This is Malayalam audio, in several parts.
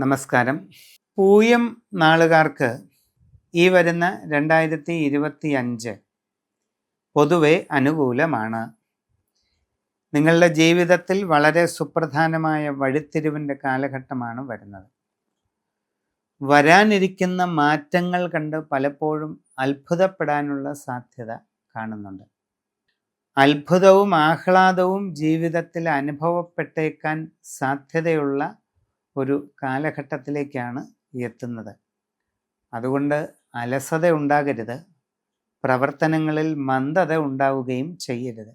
നമസ്കാരം. പൂയം നാളുകാർക്ക് ഈ വരുന്ന രണ്ടായിരത്തി ഇരുപത്തി അഞ്ച് പൊതുവെ അനുകൂലമാണ്. നിങ്ങളുടെ ജീവിതത്തിൽ വളരെ സുപ്രധാനമായ വഴിത്തിരിവിന്റെ കാലഘട്ടമാണ് വരുന്നത്. വരാനിരിക്കുന്ന മാറ്റങ്ങൾ കണ്ട് പലപ്പോഴും അത്ഭുതപ്പെടാനുള്ള സാധ്യത കാണുന്നുണ്ട്. അത്ഭുതവും ആഹ്ലാദവും ജീവിതത്തിൽ അനുഭവപ്പെട്ടേക്കാൻ സാധ്യതയുള്ള ഒരു കാലഘട്ടത്തിലേക്കാണ് എത്തുന്നത്. അതുകൊണ്ട് അലസത ഉണ്ടാകരുത്. പ്രവർത്തനങ്ങളിൽ മന്ദത ഉണ്ടാവുകയും ചെയ്യരുത്.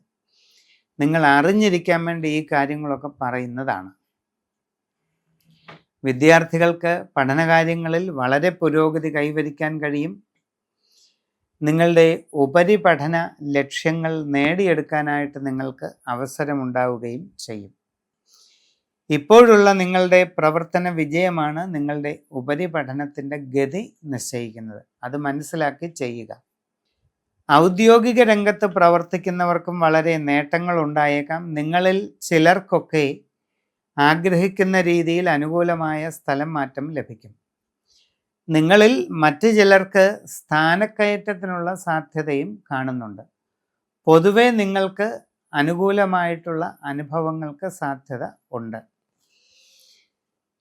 നിങ്ങൾ അറിഞ്ഞിരിക്കാൻ വേണ്ടി ഈ കാര്യങ്ങളൊക്കെ പറയുന്നതാണ്. വിദ്യാർത്ഥികൾക്ക് പഠനകാര്യങ്ങളിൽ വളരെ പുരോഗതി കൈവരിക്കാൻ കഴിയും. നിങ്ങളുടെ ഉപരിപഠന ലക്ഷ്യങ്ങൾ നേടിയെടുക്കാനായിട്ട് നിങ്ങൾക്ക് അവസരമുണ്ടാവുകയും ചെയ്യും. ഇപ്പോഴുള്ള നിങ്ങളുടെ പ്രവർത്തന വിജയമാണ് നിങ്ങളുടെ ഉപരിപഠനത്തിന്റെ ഗതി നിശ്ചയിക്കുന്നത്. അത് മനസ്സിലാക്കി ചെയ്യുക. ഔദ്യോഗിക രംഗത്ത് പ്രവർത്തിക്കുന്നവർക്കും വളരെ നേട്ടങ്ങൾ ഉണ്ടായേക്കാം. നിങ്ങളിൽ ചിലർക്കൊക്കെ ആഗ്രഹിക്കുന്ന രീതിയിൽ അനുകൂലമായ സ്ഥലം മാറ്റം ലഭിക്കും. നിങ്ങളിൽ മറ്റു ചിലർക്ക് സ്ഥാനക്കയറ്റത്തിനുള്ള സാധ്യതയും കാണുന്നുണ്ട്. പൊതുവെ നിങ്ങൾക്ക് അനുകൂലമായിട്ടുള്ള അനുഭവങ്ങൾക്ക് സാധ്യത ഉണ്ട്.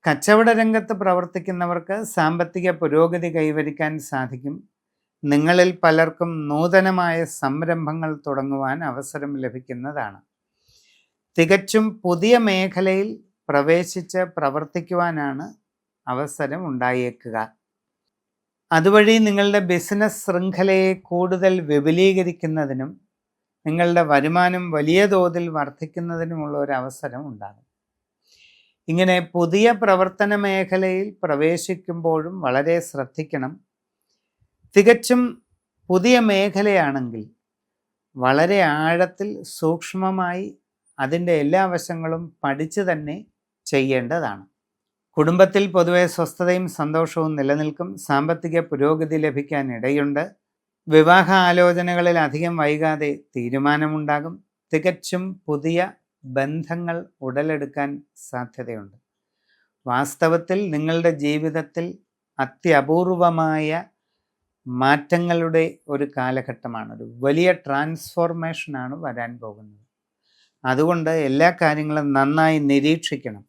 കച്ചവട രംഗത്ത് പ്രവർത്തിക്കുന്നവർക്ക് സാമ്പത്തിക പുരോഗതി കൈവരിക്കാൻ സാധിക്കും. നിങ്ങളിൽ പലർക്കും നൂതനമായ സംരംഭങ്ങൾ തുടങ്ങുവാൻ അവസരം ലഭിക്കുന്നതാണ്. തികച്ചും പുതിയ മേഖലയിൽ പ്രവേശിച്ച് പ്രവർത്തിക്കുവാനാണ് അവസരം ഉണ്ടായേക്കുക. അതുവഴി നിങ്ങളുടെ ബിസിനസ് ശൃംഖലയെ കൂടുതൽ വിപുലീകരിക്കുന്നതിനും നിങ്ങളുടെ വരുമാനം വലിയ തോതിൽ വർദ്ധിക്കുന്നതിനുമുള്ള ഒരു അവസരം ഉണ്ടാകും. ഇങ്ങനെ പുതിയ പ്രവർത്തന മേഖലയിൽ പ്രവേശിക്കുമ്പോഴും വളരെ ശ്രദ്ധിക്കണം. തികച്ചും പുതിയ മേഖലയാണെങ്കിൽ വളരെ ആഴത്തിൽ സൂക്ഷ്മമായി അതിന്റെ എല്ലാ വശങ്ങളും പഠിച്ചു തന്നെ ചെയ്യേണ്ടതാണ്. കുടുംബത്തിൽ പൊതുവെ സ്വസ്ഥതയും സന്തോഷവും നിലനിൽക്കും. സാമ്പത്തിക പുരോഗതി ലഭിക്കാൻ ഇടയുണ്ട്. വിവാഹ ആലോചനകളിൽ അധികം വൈകാതെ തീരുമാനമുണ്ടാകും. തികച്ചും പുതിയ ബന്ധങ്ങൾ ഉടലെടുക്കാൻ സാധ്യതയുണ്ട്. വാസ്തവത്തിൽ നിങ്ങളുടെ ജീവിതത്തിൽ അത്യപൂർവമായ മാറ്റങ്ങളുടെ ഒരു കാലഘട്ടമാണ്. ഒരു വലിയ ട്രാൻസ്ഫോർമേഷനാണ് വരാൻ പോകുന്നത്. അതുകൊണ്ട് എല്ലാ കാര്യങ്ങളും നന്നായി നിരീക്ഷിക്കണം.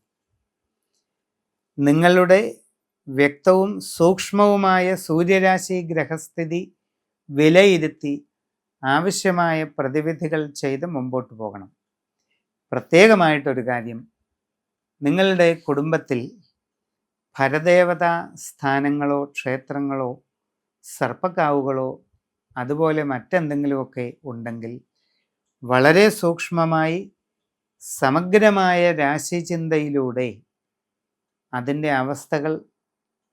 നിങ്ങളുടെ വ്യക്തവും സൂക്ഷ്മവുമായ സൂര്യരാശി ഗ്രഹസ്ഥിതി വിലയിരുത്തി ആവശ്യമായ പ്രതിവിധികൾ ചെയ്ത് മുമ്പോട്ട് പോകണം. പ്രത്യേകമായിട്ടൊരു കാര്യം. നിങ്ങളുടെ കുടുംബത്തിൽ ഭരദേവതാ സ്ഥാനങ്ങളോ ക്ഷേത്രങ്ങളോ സർപ്പക്കാവുകളോ അതുപോലെ മറ്റെന്തെങ്കിലുമൊക്കെ ഉണ്ടെങ്കിൽ വളരെ സൂക്ഷ്മമായി സമഗ്രമായ രാശിചിന്തയിലൂടെ അതിന്റെ അവസ്ഥകൾ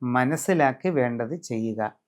മനസ്സിലാക്കി വേണ്ടത് ചെയ്യുക.